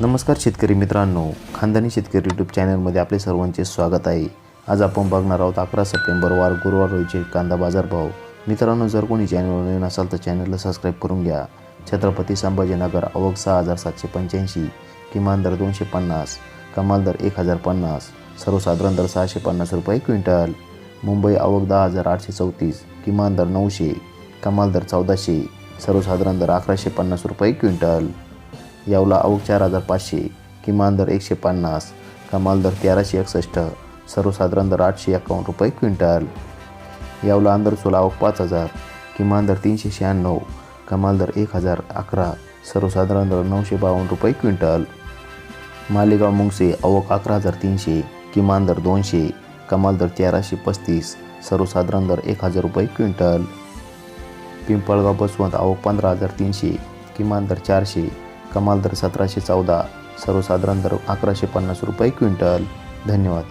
नमस्कार शेतकरी मित्रांनो खानदानी शेतकरी यूट्यूब चॅनलमध्ये आपले सर्वांचे स्वागत आहे. आज आपण बघणार आहोत अकरा सप्टेंबर वार गुरुवार रोजीचे कांदा बाजारभाव मित्रांनो जर कोणी चॅनलवर नवीन असाल तर चॅनलला सबस्क्राईब करून घ्या. छत्रपती संभाजीनगर अवघ सहा हजार सातशे पंच्याऐंशी किमान दर दोनशे पन्नास कमाल दर एक हजार पन्नास सर्वसाधारण दर सहाशे पन्नास रुपये क्विंटल. मुंबई अवघ दहा हजार आठशे चौतीस किमान दर नऊशे कमाल दर चौदाशे सर्वसाधारण दर अकराशे पन्नास रुपये क्विंटल. यावला अवघ चार हजार पाचशे किमान दर एकशे पन्नास कमाल दर तेराशे एकसष्ट सर्वसाधारण दर आठशे एकावन्न रुपये क्विंटल. यावला अंदरसोला अवघ पाच हजार किमान दर तीनशे शहाण्णव कमाल दर एक हजार अकरा सर्वसाधारण दर नऊशे बावन्न रुपये क्विंटल. मालेगाव मुंगसे अवघ अकरा हजार तीनशे किमान दर दोनशे कमाल दर तेराशे पस्तीस सर्वसाधारण दर एक हजार रुपये क्विंटल. पिंपळगाव बसवंत अवक पंधरा हजार तीनशे किमान दर चारशे कमाल दर सतराशे चौदा सर्वसाधारण दर अकराशे पन्नास रुपये क्विंटल. धन्यवाद.